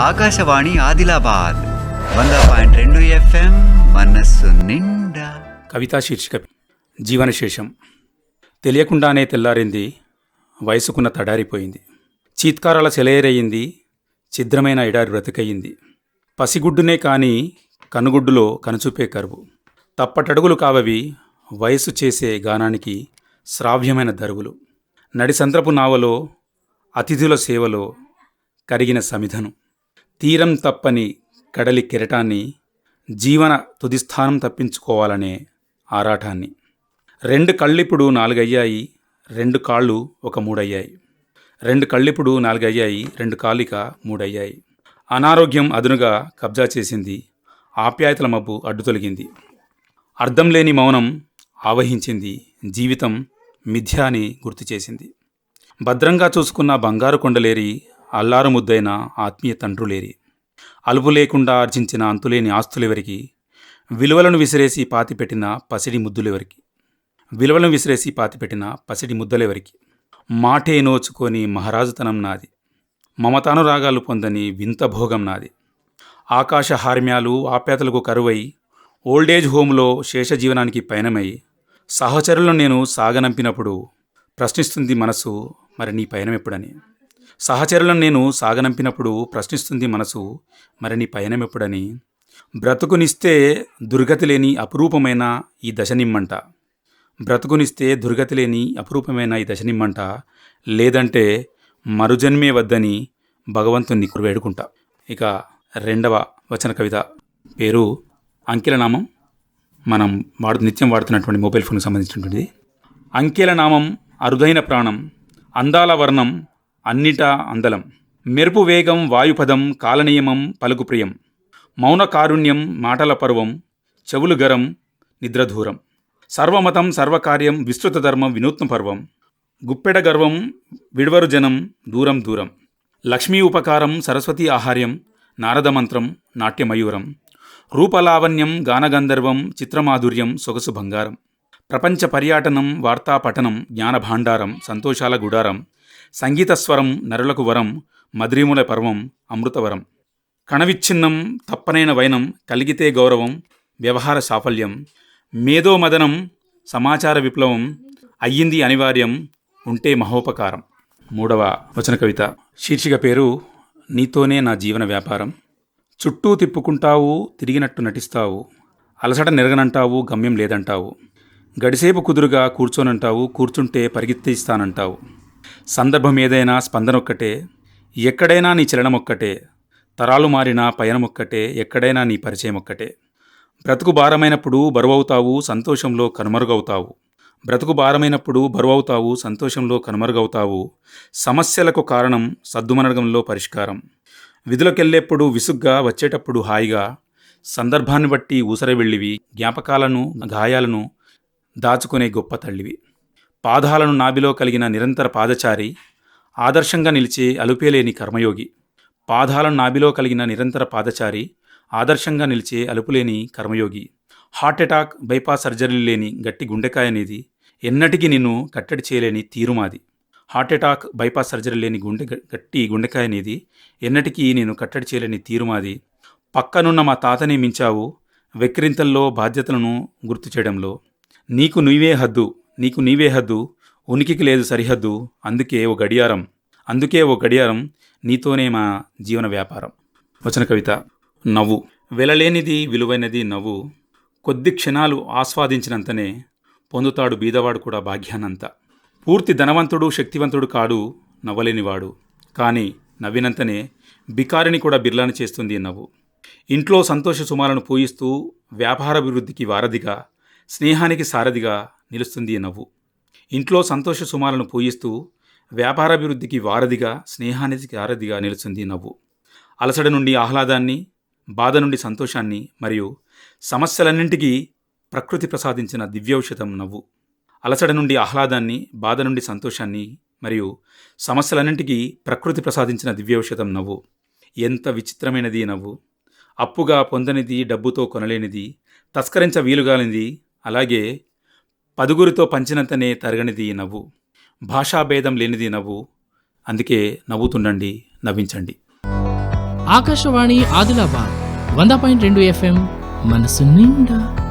ఆకాశవాణి ఆదిలాబాద్ వంద పాయింట్ రెండు ఎఫ్ఎం మనస్సు నిండా. కవితా శీర్షిక జీవనశేషం. తెలియకుండానే తెల్లారింది వయసుకున్న తడారిపోయింది. చీత్కారాల సెలయేరయింది ఛిద్రమైన ఎడారి బ్రతికయింది. పసిగుడ్డునే కాని కనుగుడ్డులో కనుచూపే కరువు. తప్పటడుగులు కావవి వయసు చేసే గానానికి శ్రావ్యమైన దరువులు నడిసంద్రపు నావలో అతిథుల సేవలో కరిగిన సమిధను. తీరం తప్పని కడలి కెరటాన్ని జీవన తుదిస్థానం తప్పించుకోవాలనే ఆరాటాన్ని. రెండు కళ్ళిప్పుడు నాలుగయ్యాయి రెండు కాళ్ళు ఒక మూడయ్యాయి. రెండు కళ్ళిప్పుడు నాలుగయ్యాయి రెండు కాళ్ళిక మూడయ్యాయి. అనారోగ్యం అదునుగా కబ్జా చేసింది ఆప్యాయతల మబ్బు అడ్డు తొలగింది. అర్థం లేని మౌనం ఆవహించింది జీవితం మిథ్యాని గుర్తు చేసింది. భద్రంగా చూసుకున్న బంగారు కొండలేరి అల్లారుముద్దైన ఆత్మీయ తండ్రులేరి. అలుపు లేకుండా ఆర్జించిన అంతులేని ఆస్తులెవరికి? విలువలను విసిరేసి పాతిపెట్టిన పసిడి ముద్దులెవరికి? విలువలను విసిరేసి పాతిపెట్టిన పసిడి ముద్దలెవరికి? మాటే నోచుకొని మహారాజుతనం నాది. మమతానురాగాలు పొందని వింత భోగం నాది. ఆకాశ హార్మ్యాలు ఆప్యాతలకు కరువై ఓల్డేజ్ హోమ్లో శేష జీవనానికి పయనమై సహచరులను నేను సాగనంపినప్పుడు ప్రశ్నిస్తుంది మనసు మరి నీ పయనం ఎప్పుడని సహచరులను నేను సాగనంపినప్పుడు ప్రశ్నిస్తుంది మనసు మరి నీ పయనం ఎప్పుడని బ్రతుకునిస్తే దుర్గతి లేని అపురూపమైన ఈ దశనిమ్మంట. బ్రతుకునిస్తే దుర్గతి లేని అపురూపమైన ఈ దశనిమ్మంట. లేదంటే మరుజన్మే వద్దని భగవంతుని వేడుకుంటా ఇక రెండవ వచన కవిత పేరు అంకెల నామం మనం వాడు నిత్యం వాడుతున్నటువంటి మొబైల్ ఫోన్కి సంబంధించినటువంటిది. అంకెల నామం అరుదైన ప్రాణం అందాల వర్ణం అన్నిటా అందలం. మెరుపు వేగం వాయుపదం కాలనియమం పలుకుప్రియం. మౌన కారుణ్యం మాటల పర్వం చెవులు గరం నిద్రధూరం. సర్వమతం సర్వకార్యం విస్తృత ధర్మం వినూత్న పర్వం. గుప్పెడ గర్వం విడవరు జనం దూరం దూరం. లక్ష్మీ ఉపకారం సరస్వతి ఆహార్యం నారదమంత్రం నాట్యమయూరం రూపలావణ్యం గానగంధర్వం చిత్రమాధుర్యం సొగసు బంగారం. ప్రపంచ పర్యాటనం వార్తా పఠనం జ్ఞానభాండారం సంతోషాల గుడారం సంగీత స్వరం నరులకు వరం మద్రీముల పర్వం అమృతవరం. కణవిచ్ఛిన్నం తప్పనైన వైనం కలిగితే గౌరవం వ్యవహార సాఫల్యం. మేధోమదనం సమాచార విప్లవం అయ్యింది అనివార్యం ఉంటే మహోపకారం. మూడవ వచన కవిత. శీర్షిక పేరు నీతోనే నా జీవన వ్యాపారం. చుట్టూ తిప్పుకుంటావు తిరిగినట్టు నటిస్తావు. అలసట నెరగనంటావు గమ్యం లేదంటావు. గడిసేపు కుదురుగా కూర్చోనంటావు కూర్చుంటే పరిగెత్తిస్తానంటావు. సందర్భం ఏదైనా స్పందన ఒక్కటే ఎక్కడైనా నీ చలనం ఒక్కటే తరాలు మారినా పయనం ఒక్కటే ఎక్కడైనా నీ పరిచయం ఒక్కటే బ్రతుకు భారమైనప్పుడు బరువవుతావు సంతోషంలో కనుమరుగవుతావు. బ్రతుకు భారమైనప్పుడు బరువవుతావు సంతోషంలో కనుమరుగవుతావు. సమస్యలకు కారణం సద్దుమనగంలో పరిష్కారం. విధులకెళ్ళేప్పుడు విసుగ్గా వచ్చేటప్పుడు హాయిగా సందర్భాన్ని బట్టి ఊసర వెళ్ళివి జ్ఞాపకాలను గాయాలను దాచుకునే గొప్ప తల్లివి. పాదాలను నాభిలో కలిగిన నిరంతర పాదచారి ఆదర్శంగా నిలిచే అలుపేలేని కర్మయోగి. పాదాలను నాభిలో కలిగిన నిరంతర పాదచారి ఆదర్శంగా నిలిచే అలుపులేని కర్మయోగి. హార్ట్ అటాక్ బైపాస్ సర్జరీలు లేని గట్టి గుండెకాయ అనేది ఎన్నటికీ నిన్ను కట్టడి చేయలేని తీరుమాది హార్ట్ అటాక్ బైపాస్ సర్జరీ లేని గుండె గట్టి గుండెకాయ అనేది ఎన్నటికీ నేను కట్టడి చేయలేని తీరుమాది పక్కనున్న మా తాతనే మించావు వెక్కిరింతల్లో బాధ్యతలను గుర్తు చేయడంలో. నీకు నీవే హద్దు నీకు నీవే హద్దు ఉనికికి లేదు సరిహద్దు అందుకే ఓ గడియారం అందుకే ఓ గడియారం నీతోనే మా జీవన వ్యాపారం. వచన కవిత నవ్వు. వెలలేనిది విలువైనది నవ్వు. కొద్ది క్షణాలు ఆస్వాదించినంతనే పొందుతాడు బీదవాడు కూడా భాగ్యానంత. పూర్తి ధనవంతుడు శక్తివంతుడు కాడు నవ్వలేనివాడు. కానీ నవ్వినంతనే బికారిని కూడా బిర్లాని చేస్తుంది నవ్వు. ఇంట్లో సంతోష సుమాలను పూయిస్తూ వ్యాపారాభివృద్ధికి వారధిగా స్నేహానికి సారథిగా నిలుస్తుంది ఈ నవ్వు. ఇంట్లో సంతోష సుమాలను పూజిస్తూ వ్యాపారాభివృద్ధికి వారధిగా స్నేహానికి సారథిగా నిలుస్తుంది నవ్వు. అలసడ నుండి ఆహ్లాదాన్ని బాధ నుండి సంతోషాన్ని మరియు సమస్యలన్నింటికీ ప్రకృతి ప్రసాదించిన దివ్యౌషధం నవ్వు. అలసడ నుండి ఆహ్లాదాన్ని బాధ నుండి సంతోషాన్ని మరియు సమస్యలన్నింటికీ ప్రకృతి ప్రసాదించిన దివ్యౌషధం నవ్వు. ఎంత విచిత్రమైనది నవ్వు. అప్పుగా పొందనిది డబ్బుతో కొనలేనిది తస్కరించ వీలుగానిది అలాగే పదుగురితో పంచినంతనే తరగనిది నవ్వు. భాషాభేదం లేనిది నవ్వు. అందుకే నవ్వుతుండండి నవ్వించండి. ఆకాశవాణి ఆదిలాబాద్ వంద పాయింట్ రెండు ఎఫ్ఎం మనసు నిండా.